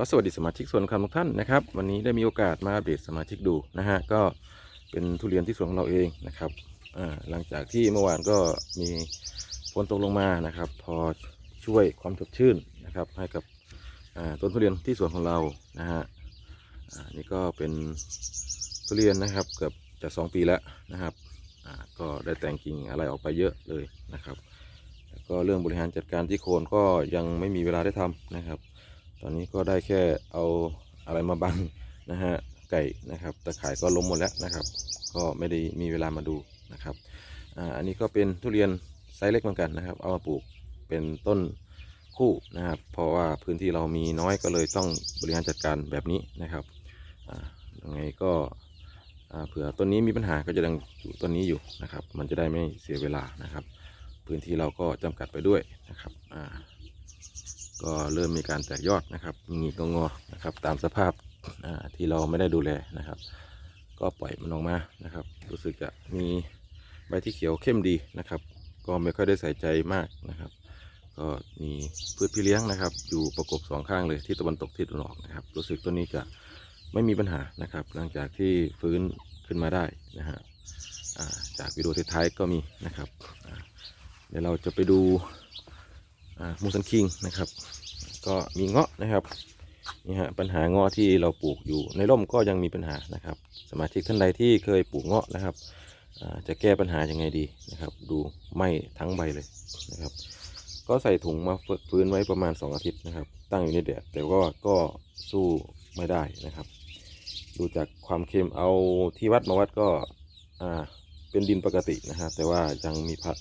ก็สวัสดีสมาชิกส่วนคำทุกท่านนะครับ วันนี้ได้มีโอกาสมาอัปเดตสมาชิกดูนะฮะก็เป็นทุเรียนที่สวนของเราเองนะครับหลังจากที่เมื่อวานก็มีฝนตกลงมานะครับ พอช่วยความสดชื่นนะครับ ให้กับต้นทุเรียนที่สวนของเรานะฮะนี่ก็เป็นทุเรียนนะครับเกือบจะสองปีแล้วนะครับก็ได้แต่งกิ่งอะไรออกไปเยอะเลยนะครับ แล้วก็เรื่องบริหารจัดการที่โคนก็ยังไม่มีเวลาได้ทำนะครับ ตอนนี้ก็ได้แค่เอาอะไรมาบังนะฮะไก่นะครับตะข่ายก็ล้มหมดแล้วนะครับ ก็ไม่ได้มีเวลามาดูนะครับอ,อันนี้ก็เป็นทุเรียนไซส์เล็กเหมือนกันนะครับ เอามาปลูกเป็นต้นคู่นะครับ เพราะว่าพื้นที่เรามีน้อยก็เลยต้องบริหารจัดการแบบนี้นะครับยังไงก็เผื่อต้นนี้มีปัญหาก็จะดังอยู่ต้นนี้อยู่นะครับ มันจะได้ไม่เสียเวลานะครับ พื้นที่เราก็จำกัดไปด้วยนะครับอ่า ก็เริ่มมีการแตกยอดนะครับมีงงอนะครับ ตามสภาพที่เราไม่ได้ดูแลนะครับ ก็ปล่อยมันออกมานะครับ รู้สึกจะมีใบที่เขียวเข้มดีนะครับ ก็ไม่ค่อยได้ใส่ใจมากนะครับ ก็มีพืชพี่เลี้ยงนะครับ อยู่ประกบสองข้างเลยที่ตะวันตกทิศตะวันออกนะครับ รู้สึกตัวนี้จะไม่มีปัญหานะครับ หลังจากที่ฟื้นขึ้นมาได้นะฮะจากวิดีโอท้ายก็มีนะครับเดี๋ยวเราจะไปดู มูสันคิงนะครับ ก็มีเงาะนะครับนี่ฮะปัญหาเงาะที่เราปลูกอยู่ในร่มก็ยังมีปัญหานะครับ สมาชิกท่านใดที่เคยปลูกเงาะนะครับจะแก้ปัญหายังไงดีนะครับ ดูไหมทั้งใบเลยนะครับ ก็ใส่ถุงมาฟื้นไว้ประมาณ 2 อาทิตย์นะครับ ตั้งอยู่ในแดดแต่ว่าก็สู้ไม่ได้นะครับ ดูจากความเค็มเอาที่วัดมาวัดก็เป็นดินปกตินะฮะแต่ว่ายังมีพัด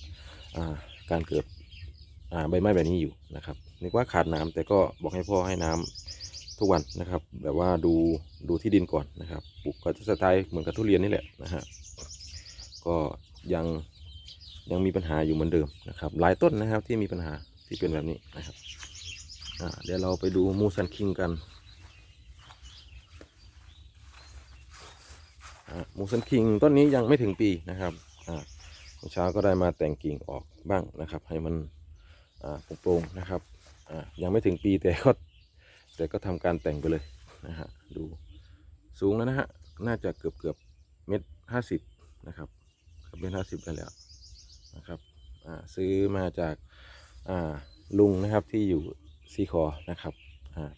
การเกิด ใบไม้แบบนี้อยู่นะครับนึกว่าขาดน้ำแต่ก็บอกให้พ่อให้น้ำทุกวันนะครับ แบบว่าดูดูที่ดินก่อนนะครับปลูกก็จะสไตล์เหมือนกับทุเรียนนี่แหละนะฮะก็ยังยังมีปัญหาอยู่เหมือนเดิมนะครับ หลายต้นนะครับที่มีปัญหาที่เป็นแบบนี้นะครับเดี๋ยวเราไปดูมูซันคิงกันมูซันคิงต้นนี้ยังไม่ถึงปีนะครับเช้าก็ได้มาแต่งกิ่งออกบ้างนะครับ ให้มัน โปร่งๆนะครับอ่ายังไม่ถึงปีแต่ก็แต่ก็ทำการแต่งไปเลยนะฮะดูสูงแล้วนะฮะน่าจะเกือบเกือบเมตรห้าสิบนะครับเมตรห้าสิบได้แล้วนะครับอ่าซื้อมาจากอ่าลุงนะครับที่อยู่ซีคอนะครับอ่า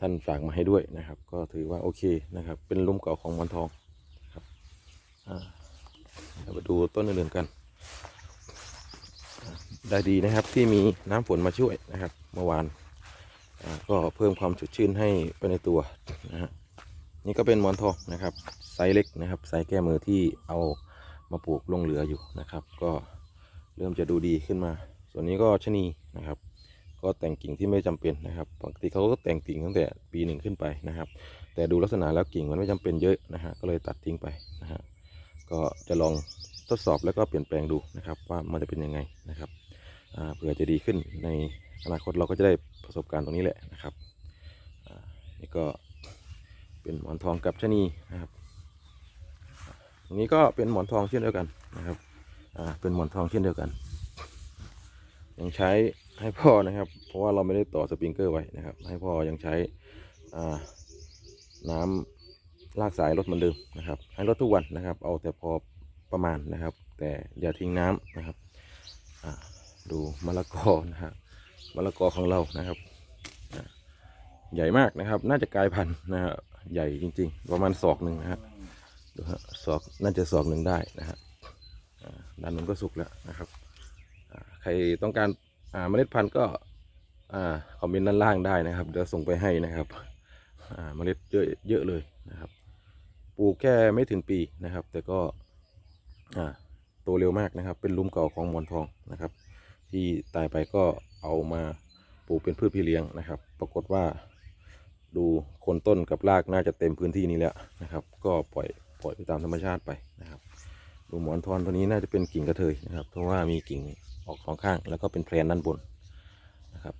ท่านฝากมาให้ด้วยนะครับ ก็ถือว่าโอเคนะครับ เป็นลุมเก่าของมอนทองครับอ่าเรามาดูต้นอื่นๆกัน ได้ดีนะครับที่มีน้ำฝนมาช่วยนะครับ เมื่อวานก็เพิ่มความสดชื่นให้ไปในตัวนะฮะนี่ก็เป็นมอนทองนะครับไซส์เล็กนะครับไซส์แก้มือที่เอามาปลูกลงเหลืออยู่นะครับ ก็เริ่มจะดูดีขึ้นมา ส่วนนี้ก็ชะนีนะครับ ก็แต่งกิ่งที่ไม่จำเป็นนะครับปกติเขาก็แต่งกิ่งตั้งแต่ปีหนึ่งขึ้นไปนะครับ แต่ดูลักษณะแล้วกิ่งมันไม่จำเป็นเยอะนะฮะก็เลยตัดทิ้งไปนะฮะก็จะลองทดสอบแล้วก็เปลี่ยนแปลงดูนะครับว่ามันจะเป็นยังไงนะครับ เผื่อจะดีขึ้นในอนาคตเราก็จะได้ประสบการณ์ตรงนี้แหละนะครับนี่ก็เป็นหมอนทองกับชะนีนะครับตรงนี้ก็เป็นหมอนทองเช่นเดียวกันนะครับเป็นหมอนทองเช่นเดียวกัน ยังใช้ให้พ่อนะครับ เพราะว่าเราไม่ได้ต่อสปริงเกอร์ไว้นะครับ ให้พ่อยังใช้น้ำลากสายรถเหมือนเดิมนะครับ ให้รถทุกวันนะครับ เอาแต่พอประมาณนะครับ แต่อย่าทิ้งน้ำนะครับอ่า ดูมะละกอนะฮะมะละกอของเรานะครับใหญ่มากนะครับ น่าจะกลายพันธุ์นะฮะใหญ่จริง ๆ ประมาณศอกหนึ่งนะฮะดูฮะศอกน่าจะศอกหนึ่งได้นะฮะด้านนู้นก็สุกแล้วนะครับใครต้องการเมล็ดพันธุ์ก็คอมเมนต์ด้านล่างได้นะครับเดี๋ยวส่งไปให้นะครับเมล็ดเยอะเยอะเลยนะครับปลูกแค่ไม่ถึงปีนะครับ แต่ก็โตเร็วมากนะครับ เป็นลุมเก่าของหมอนทองนะครับ ที่ตายไปก็เอามาปลูกเป็นพืชพี่เลี้ยงนะครับ ปรากฏว่าดูโคนต้นกับรากน่าจะเต็มพื้นที่นี้แล้วนะครับ ก็ปล่อยปล่อยไปตามธรรมชาติไปนะครับ ดูหมอนทอนตัวนี้น่าจะเป็นกิ่งกระเทยนะครับ เพราะว่ามีกิ่งออกสองข้างแล้วก็เป็นแพลนด้านบนนะครับ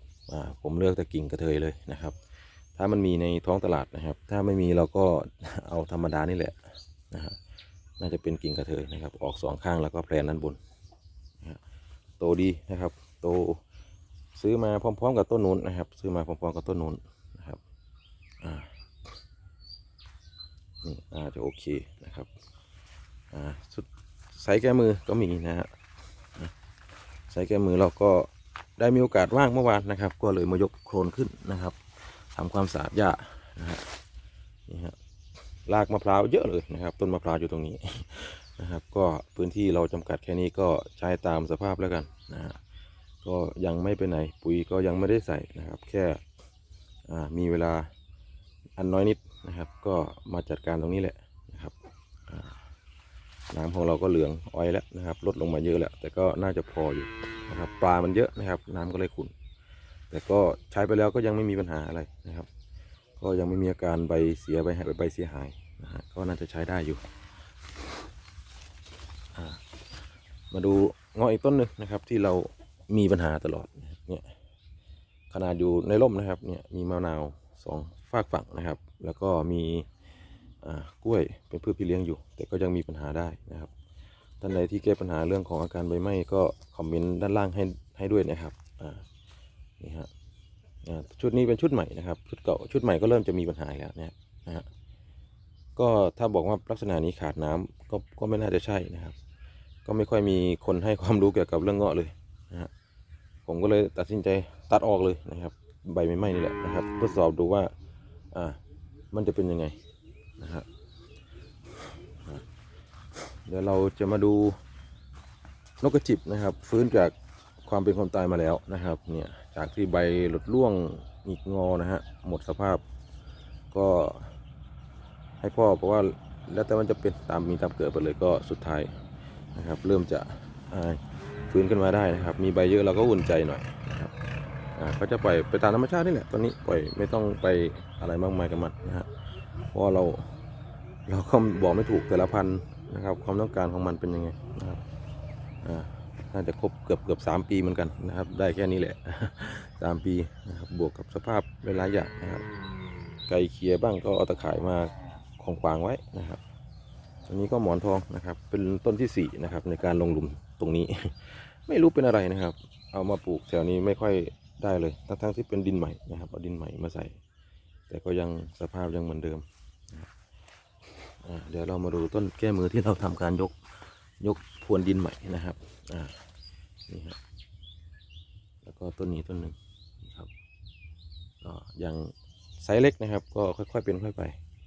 ผมเลือกแต่กิ่งกระเทยเลยนะครับ ถ้ามันมีในท้องตลาดนะครับ ถ้าไม่มีเราก็เอาธรรมดานี่แหละนะฮะน่าจะเป็นกิ่งกระเทยนะครับ ออกสองข้างแล้วก็แพลนด้านบน โตดีนะครับ โตซื้อมาพร้อม ๆ กับต้นนู้นนะครับ ซื้อมาพร้อมๆกับต้นนู้นนะครับอ่านี่น่าจะโอเคนะครับอ่าสุดไซส์แก้มือก็มีนะฮะไซส์แก้มือเราก็ได้มีโอกาสว่างเมื่อวานนะครับ ก็เลยมายกโครนขึ้นนะครับทำความสะอาดหญ้านะฮะนี่ฮะรากมะพร้าวเยอะเลยนะครับ ต้นมะพร้าวอยู่ตรงนี้ นะครับ ก็พื้นที่เราจำกัดแค่นี้ก็ใช้ตามสภาพแล้วกันนะฮะก็ยังไม่ไปไหนปุ๋ยก็ยังไม่ได้ใส่นะครับ แค่อ่ามีเวลาอันน้อยนิดนะครับ ก็มาจัดการตรงนี้แหละนะครับน้ำของเราก็เหลืองอ้อยแล้วนะครับ ลดลงมาเยอะแล้ว แต่ก็น่าจะพออยู่นะครับ ปลามันเยอะนะครับ น้ำก็เลยขุ่นแต่ก็ใช้ไปแล้วก็ยังไม่มีปัญหาอะไรนะครับ ก็ยังไม่มีอาการใบเสียใบหายใบเสียหายนะฮะก็น่าจะใช้ได้อยู่ อ่า มาดูเงาะอีกต้นหนึ่งนะครับ ที่เรามีปัญหาตลอดเนี่ยขนาดอยู่ในร่มนะครับเนี่ยมีมะนาวสองฝากฝั่งนะครับ แล้วก็มีกล้วยเป็นพืชพี่เลี้ยงอยู่ แต่ก็ยังมีปัญหาได้นะครับท่านใดที่แก้ปัญหาเรื่องของอาการใบไหม้ก็คอมเมนต์ด้านล่างให้ให้ด้วยนะครับอ่านี่ฮะชุดนี้เป็นชุดใหม่นะครับชุดเก่าชุดใหม่ก็เริ่มจะมีปัญหาแล้วเนี่ยนะฮะก็ถ้าบอกว่าลักษณะนี้ขาดน้ำก็ก็ไม่น่าจะใช่นะครับ ก็ไม่ค่อยมีคนให้ความรู้เกี่ยวกับเรื่องเงาะเลยนะฮะผมก็เลยตัดสินใจตัดออกเลยนะครับ ใบไม้ไหม้นี่แหละนะครับทดสอบดูว่าอ่ามันจะเป็นยังไงนะฮะอะเดี๋ยวเราจะมาดูนกกระจิบนะครับ ฟื้นจากความเป็นความตายมาแล้วนะครับเนี่ยจากที่ใบหลุดร่วงหงิกงอนะฮะหมดสภาพก็ให้พ่อบอกว่าแล้วแต่มันจะเป็นตามมีตามเกิดไปเลยก็สุดท้าย นะครับ เริ่มจะฟื้นขึ้นมาได้นะครับ มีใบเยอะเราก็อุ่นใจหน่อยนะครับก็จะปล่อยไปตามธรรมชาตินี่แหละตอนนี้ปล่อยไม่ต้องไปอะไรมากมายกับมันนะฮะเพราะเราเราก็บอกไม่ถูกแต่ละพันธุ์นะครับ ความต้องการของมันเป็นยังไงนะครับน่าจะครบเกือบเกือบสามปีเหมือนกันนะครับ ได้แค่นี้แหละสามปีนะครับบวกกับสภาพหลายๆอย่างนะครับไก่เคียบ้างก็เอาตะข่ายมาของขวางไว้นะครับ อันนี้ก็หมอนทองนะครับ เป็นต้นที่สี่นะครับ ในการลงหลุมตรงนี้ ไม่รู้เป็นอะไรนะครับ เอามาปลูกแถวนี้ไม่ค่อยได้เลย ทั้งๆที่เป็นดินใหม่นะครับเอาดินใหม่มาใส่ แต่ก็ยังสภาพยังเหมือนเดิมเดี๋ยวเรามาดูต้นแก้มือที่เราทำการยกยกพรวนดินใหม่นะครับอ่านี่ครับแล้วก็ต้นนี้ต้นหนึ่งนะครับก็ยังไซส์เล็กนะครับ ก็ค่อยๆเป็นค่อยไป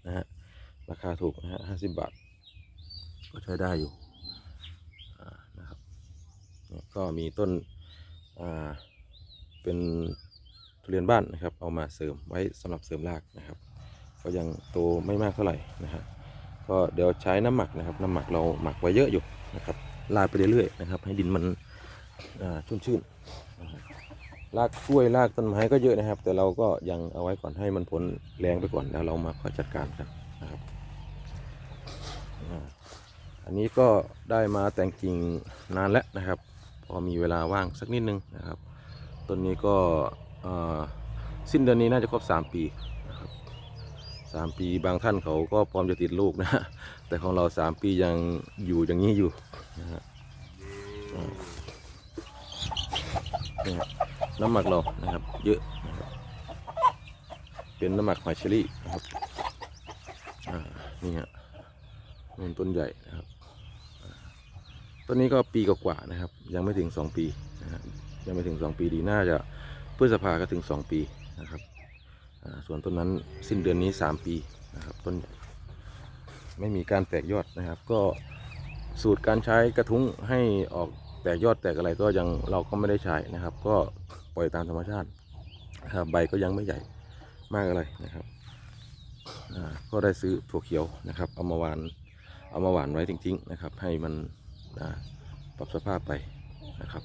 นะฮะราคาถูกนะฮะห้าสิบบาท ก็ใช้ได้อยู่นะครับก็มีต้นเป็นทุเรียนบ้านนะครับ เอามาเสริมไว้สำหรับเสริมรากนะครับ ก็ยังโตไม่มากเท่าไหร่นะฮะก็เดี๋ยวใช้น้ำหมักนะครับ น้ำหมักเราหมักไว้เยอะอยู่นะครับลาดไปเรื่อยๆนะครับ ให้ดินมันชุ่มชื่นนะครับรากกล้วยรากต้นไม้ก็เยอะนะครับ แต่เราก็ยังเอาไว้ก่อนให้มันพ้นแรงไปก่อนแล้วเรามาค่อยจัดการกันนะครับ อันนี้ก็ได้มาแต่งกิ่งนานแล้วนะครับ พอมีเวลาว่างสักนิดนึงนะครับต้นนี้ก็สิ้นเดือนนี้น่าจะครบ 3 ปีนะครับสามปีบางท่านเขาก็พร้อมจะติดลูกนะแต่ของเรา 3 ปียังอยู่อย่างนี้อยู่นะฮะน้ำหมักเรานะครับเยอะนะครับเป็นน้ำหมักหอยเชอรี่นะครับนี่ฮะ นู่นต้นใหญ่นะครับต้นนี้ก็ปีกว่าๆนะครับ ยังไม่ถึง2ปีนะฮะยังไม่ถึง2ปีดีน่าจะพฤษภาก็ถึง2ปีนะครับส่วนต้นนั้นสิ้นเดือนนี้3ปีนะครับ ต้นใหญ่ไม่มีการแตกยอดนะครับ ก็สูตรการใช้กระทุ้งให้ออกแตกยอดแตกอะไรก็ยังเราก็ไม่ได้ใช้นะครับ ก็ปล่อยตามธรรมชาตินะครับใบก็ยังไม่ใหญ่มากอะไรนะครับก็ได้ซื้อถั่วเขียวนะครับ เอามาวาน เอามาหวานไว้จริงๆนะครับ ให้มันปรับสภาพไปนะครับ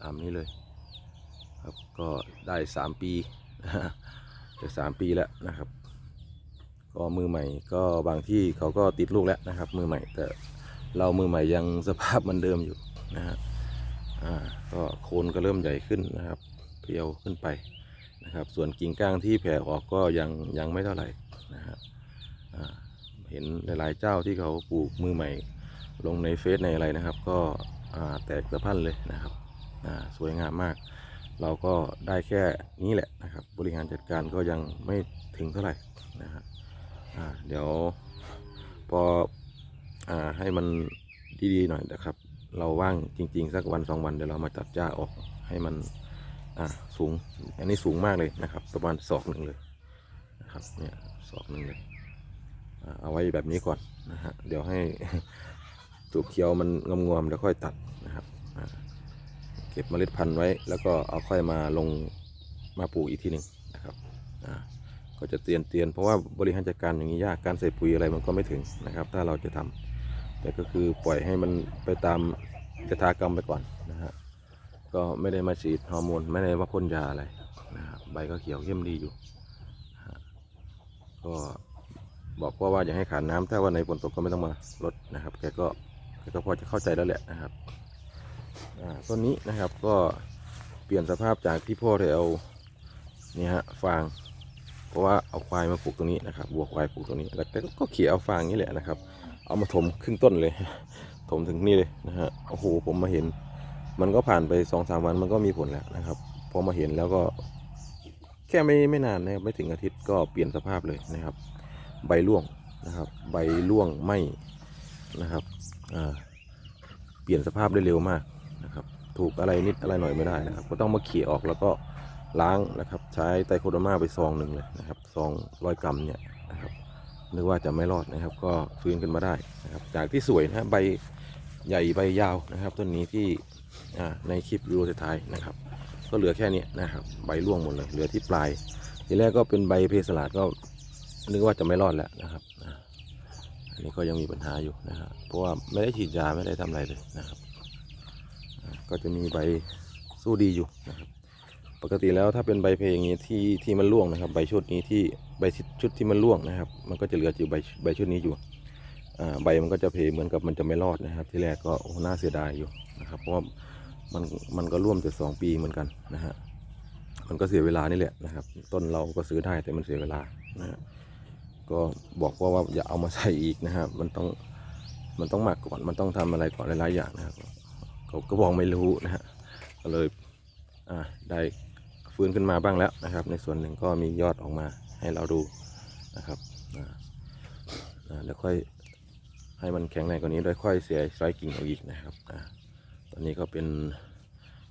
ตามนี้เลยครับก็ได้สามปีจะสามปีแล้วนะครับ ก็มือใหม่ก็บางที่เขาก็ติดลูกแล้วนะครับ มือใหม่แต่เรามือใหม่ยังสภาพมันเดิมอยู่นะฮะอ่าก็โคนก็เริ่มใหญ่ขึ้นนะครับ เพียวขึ้นไป นะครับ ส่วนกิ่งก้างที่แผ่ออกก็ยังยังไม่เท่าไหร่นะฮะอ่าเห็นหลายๆเจ้าที่เขาปลูกมือใหม่ ลงในเฟซในอะไรนะครับ ก็แตกสะพันเลยนะครับสวยงามมาก เราก็ได้แค่นี้แหละนะครับ บริหารจัดการก็ยังไม่ถึงเท่าไหร่นะฮะอ่าเดี๋ยวพออให้มันดีๆหน่อยนะครับ เราว่างจริง ๆ สักวันสองวันเดี๋ยวเรามาตัดหญ้าออกให้มัน อ่าสูง อันนี้สูงมากเลยนะครับ ประมาณศอกหนึ่งเลยนะครับเนี่ยศอกหนึ่งเลยเอาไว้แบบนี้ก่อนนะฮะเดี๋ยวให้สูบเขียวมันงวมๆแล้วค่อยตัดนะครับเก็บเมล็ดพันธุ์ไว้ แล้วก็เอาค่อยมาลงมาปลูกอีกทีหนึ่งนะครับก็จะเตียนเตียนเพราะว่าบริหารจัดการอย่างนี้ยากการใส่ปุ๋ยอะไรมันก็ไม่ถึงนะครับ ถ้าเราจะทำแต่ก็คือปล่อยให้มันไปตามยถากรรมไปก่อนนะฮะ ก็ไม่ได้มาฉีดฮอร์โมนไม่ได้มาพ่นยาอะไรนะครับใบก็เขียวเข้มดีอยู่ ก็บอกพ่อว่าอย่าให้ขาดน้ำถ้าวันไหนฝนตกก็ไม่ต้องมาลดนะครับแกก็แกก็พอจะเข้าใจแล้วแหละนะครับต้นนี้นะครับก็เปลี่ยนสภาพจากที่พ่อได้เอานี่ฮะฟาง เพราะว่าเอาควายมาปลูกตรงนี้นะครับวัวควายปลูกตรงนี้แล้วแกก็เขี่ยเอาฟางนี่แหละนะครับ เอามาถมครึ่งต้นเลย ถมถึงนี่เลยนะฮะโอ้โหผมมาเห็น มันก็ผ่านไปสองสามวันมันก็มีผลแล้วนะครับพอมาเห็นแล้วก็แค่ไม่ไม่นานนะครับไม่ถึงอาทิตย์ก็เปลี่ยนสภาพเลยนะครับ ใบร่วงนะครับ ใบร่วงไหมนะครับเปลี่ยนสภาพได้เร็วมากนะครับ ถูกอะไรนิดอะไรหน่อยไม่ได้นะครับ ก็ต้องมาเขี่ยออกแล้วก็ล้างนะครับ ใช้ไตรโคโดมาไปซองหนึ่งเลยนะครับซองร้อยกรัมเนี่ยนะครับนึกว่าจะไม่รอดนะครับ ก็ฟื้นขึ้นมาได้นะครับ จากที่สวยนะใบใหญ่ใบยาวนะครับ ต้นนี้ที่ ในคลิปวิดีโอสุดท้ายนะครับ ก็เหลือแค่นี้นะครับใบร่วงหมดเลย เหลือที่ปลาย ทีแรกก็เป็นใบเพสลาดก็นึกว่าจะไม่รอดแล้วนะครับอันนี้ก็ยังมีปัญหาอยู่นะครับเพราะว่าไม่ได้ฉีดยาไม่ได้ทำอะไรเลยนะครับ ก็จะมีใบสู้ดีอยู่นะครับ ปกติแล้วถ้าเป็นใบเพลอย่างนี้ที่ที่มันร่วงนะครับ ใบชุดนี้ที่ใบชุดที่มันร่วงนะครับ มันก็จะเหลืออยู่ใบใบชุดนี้อยู่อ่าใบมันก็จะเพเหมือนกับมันจะไม่รอดนะครับ ที่แรกก็โอ้น่าเสียดายอยู่นะครับ เพราะว่า มันมันก็ร่วมแต่สองปีเหมือนกันนะฮะมันก็เสียเวลานี่แหละนะครับ ต้นเราก็ซื้อได้แต่มันเสียเวลานะฮะก็บอกว่าว่าอย่าเอามาใส่อีกนะครับ มันต้องมันต้องหมักก่อนมันต้องทำอะไรก่อนหลายๆอย่างนะครับเขาก็บอกไม่รู้นะฮะก็เลยอ่าได้ฟื้นขึ้นมาบ้างแล้วนะครับ ในส่วนหนึ่งก็มียอดออกมาให้เราดูนะครับแล้วค่อยให้มันแข็งแรงกว่านี้โดยค่อยเสียไซกิ่งออกอีกนะครับอ่า ตอนนี้ก็เป็น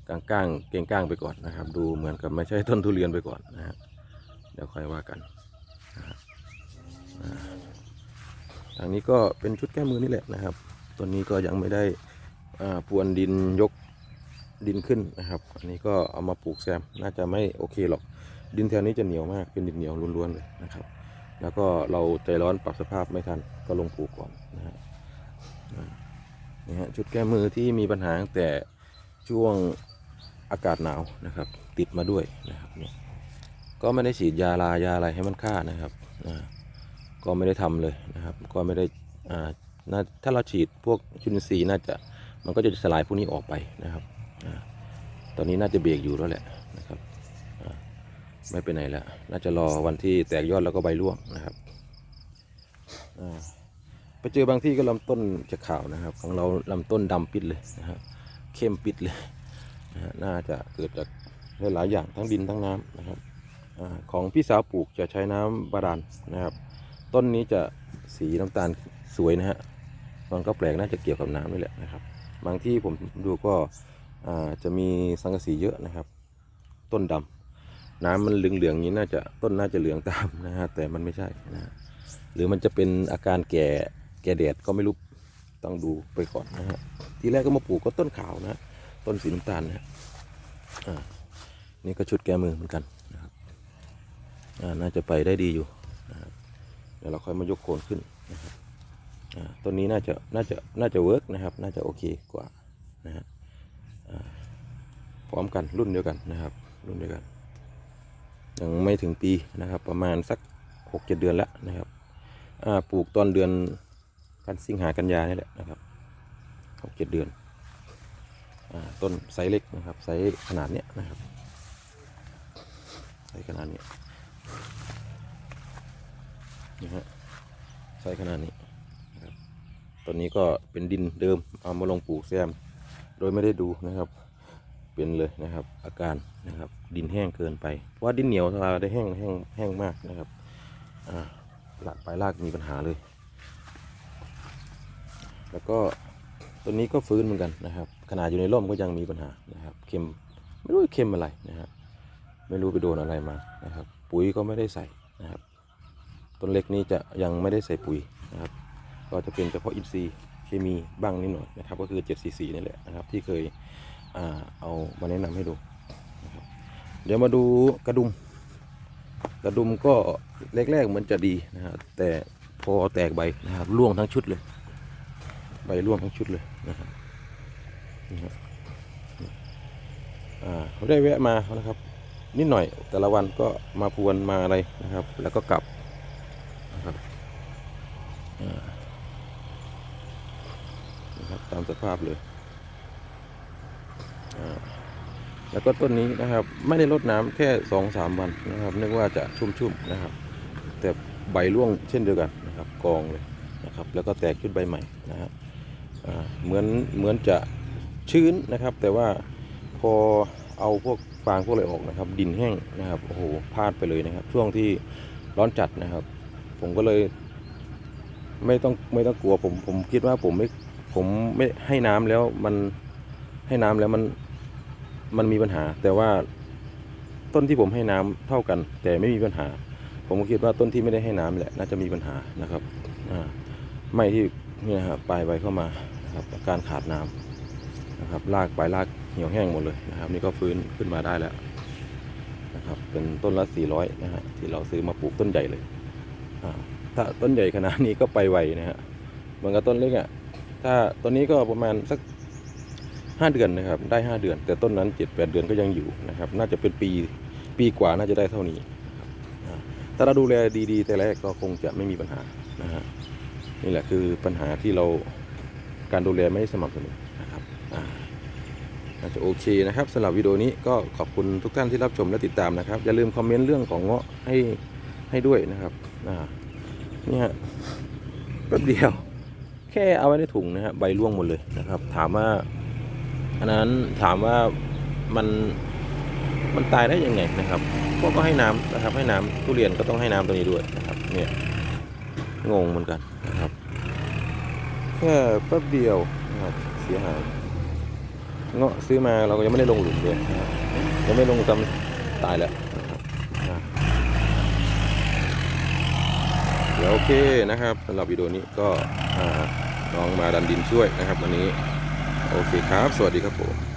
ก้างก้างเก่งก้างไปก่อนนะครับ ดูเหมือนกับไม่ใช่ต้นทุเรียนไปก่อนนะฮะเดี๋ยวค่อยว่ากันอ่าทางนี้ก็เป็นชุดแก้มือนี่แหละนะครับต้นนี้ก็ยังไม่ได้อ่าพรวนดินยกดินขึ้นนะครับ อันนี้ก็เอามาปลูกแซมน่าจะไม่โอเคหรอก ดินแถวนี้จะเหนียวมากเป็นดินเหนียวล้วนๆเลยนะครับ แล้วก็เราใจร้อนปรับสภาพไม่ทันก็ลงปลูกก่อนนะฮะอ่า นี่ฮะชุดแก้มือที่มีปัญหาตั้งแต่ช่วงอากาศหนาวนะครับ ติดมาด้วยนะครับเนี่ยก็ไม่ได้ฉีดยาลายาอะไรให้มันฆ่านะครับอ่าก็ไม่ได้ทำเลยนะครับ ก็ไม่ได้อ่าน่าถ้าเราฉีดพวกจุลินทรีย์น่าจะมันก็จะสลายพวกนี้ออกไปนะครับอ่าตอนนี้น่าจะเบรกอยู่แล้วแหละนะครับอ่าไม่ไปไหนแล้ว น่าจะรอวันที่แตกยอดแล้วก็ใบร่วงนะครับอ่า ไปเจอบางที่ก็ลำต้นจะขาวนะครับ ของเราลำต้นดำปิดเลยนะครับเข้มปิดเลยนะฮะน่าจะเกิดจากหลายอย่างทั้งดินทั้งน้ำนะครับอของพี่สาวปลูกจะใช้น้ำบาดาลนะครับ ต้นนี้จะสีน้ำตาลสวยนะฮะมันก็แปลกน่าจะเกี่ยวกับน้ำนี่แหละนะครับ บางที่ผมดูก็จะมีสังกะสีเยอะนะครับ ต้นดำน้ำมันเหลืองๆอย่างนี้น่าจะต้นน่าจะเหลืองตามนะฮะแต่มันไม่ใช่นะฮะหรือมันจะเป็นอาการแก่ แก่แดดก็ไม่รู้ต้องดูไปก่อนนะฮะทีแรกก็มาปลูกก็ต้นขาวนะต้นสีน้ำตาลนะฮะอ่านี่ก็ชุดแก้มือเหมือนกันนะครับอ่าน่าจะไปได้ดีอยู่นะครับเดี๋ยวเราค่อยมายกโคนขึ้นนะครับอ่าต้นนี้น่าจะน่าจะน่าจะเวิร์กนะครับ น่าจะโอเคกว่านะฮะพร้อมกันรุ่นเดียวกันนะครับ รุ่นเดียวกันยังไม่ถึงปีนะครับ ประมาณสักหกเจ็ดเดือนแล้วนะครับอ่าปลูกตอนเดือน กันสิงหากันยานี่แหละนะครับหกเจ็ดเดือนอต้นไซส์เล็กนะครับไซส์ขนาดเนี้ยนะครับไซส์ขนาดนี้นะฮะไซส์ขนาดนี้นะครับต้นนี้ก็เป็นดินเดิมเอามาลงปลูกแซม โดยไม่ได้ดูนะครับ เป็นเลยนะครับ อาการนะครับ ดินแห้งเกินไปเพราะว่าดินเหนียวถ้าเราได้แห้งแห้งแห้งมากนะครับอ่าหลักปลายรากมีปัญหาเลย แล้วก็ตัวนี้ก็ฟื้นเหมือนกันนะครับ ขนาดอยู่ในร่มก็ยังมีปัญหานะครับ เค็มไม่รู้เค็มอะไรนะครับไม่รู้ไปโดนอะไรมานะครับ ปุ๋ยก็ไม่ได้ใส่นะครับต้นเล็กนี้จะยังไม่ได้ใส่ปุ๋ยนะครับ ก็จะเป็นเฉพาะอินทรีย์เคมีบ้างนิดหน่อยนะครับ ก็คือ7 cc นี่แหละนะครับ ที่เคยอเอามาแนะนำให้ดูนะครับเดี๋ยวมาดูกระดุม กระดุมก็แรกๆเหมือนจะดีนะครับแต่พอแตกใบนะครับร่วงทั้งชุดเลย ใบร่วงทั้งชุดเลยนะครับนี่ครับอ่าเราได้แวะมานะครับ นิดหน่อยแต่ละวันก็มาพรวนมาอะไรนะครับ แล้วก็กลับนะครับนะครับตามสภาพเลยแล้วก็ต้นนี้นะครับ ไม่ได้รดน้ำแค่สองสามวันนะครับนึกว่าจะชุ่มๆนะครับ แต่ใบร่วงเช่นเดียวกันนะครับ กองเลยนะครับ แล้วก็แตกชุดใบใหม่นะฮะอ่า เหมือนเหมือนจะชื้นนะครับ แต่ว่าพอเอาพวกฟางพวกอะไรออกนะครับ ดินแห้งนะครับโอ้โหพลาดไปเลยนะครับ ช่วงที่ร้อนจัดนะครับ ผมก็เลย ไม่ต้องไม่ต้องกลัวผมผมคิดว่าผมไม่ผมไม่ให้น้ำแล้วมันให้น้ำแล้วมันมันมีปัญหา แต่ว่าต้นที่ผมให้น้ำเท่ากัน แต่ไม่มีปัญหา ผมก็คิดว่าต้นที่ไม่ได้ให้น้ำแหละน่าจะมีปัญหานะครับไม่ที่ นี่นะครับปลายใบเข้ามาครับการขาดน้ำนะครับรากปลายรากเหี่ยวแห้งหมดเลยนะครับ นี่ก็ฟื้นขึ้นมาได้แล้วนะครับ เป็นต้นละ 400 นะฮะที่เราซื้อมาปลูกต้นใหญ่เลยถ้าต้นใหญ่ขนาดนี้ก็ไปไวนะฮะเหมือนกับต้นเล็กอะถ้าต้นนี้ก็ประมาณสัก 5 เดือนนะครับ ได้ 5 เดือน แต่ต้นนั้น 7-8 เดือนก็ยังอยู่นะครับ น่าจะเป็นปีปีกว่าน่าจะได้เท่านี้ถ้าเราดูแลดีๆ แต่แรกก็คงจะไม่มีปัญหานะฮะ นี่แหละคือปัญหาที่เราการดูแลไม่สม่ำเสมอนะครับอาน่าจะโอเคนะครับสำหรับวิดีโอนี้ก็ขอบคุณทุกท่านที่รับชมและติดตามนะครับ อย่าลืมคอมเมนต์เรื่องของเงาะให้ให้ด้วยนะครับอ่านี่ฮะแป๊บเดียว แค่เอาไว้ในถุงนะฮะใบร่วงหมดเลยนะครับ ถามว่าอันนั้นถามว่ามันมันตายได้ยังไงนะครับพวกก็ให้น้ำนะครับให้น้ำทุเรียนก็ต้องให้น้ำตัวนี้ด้วยนะครับเนี่ย งงเหมือนกันนะครับแค่แป๊บเดียวนะครับเสียหายเงาะซื้อมาเราก็ยังไม่ได้ลงหลุมเลยยังไม่ลงซ้ำตายแล้วนะครับอะเดี๋ยวโอเคนะครับสำหรับวิดีโอนี้ก็น้องมาดันดินช่วยนะครับวันนี้ โอเคครับ สวัสดีครับผม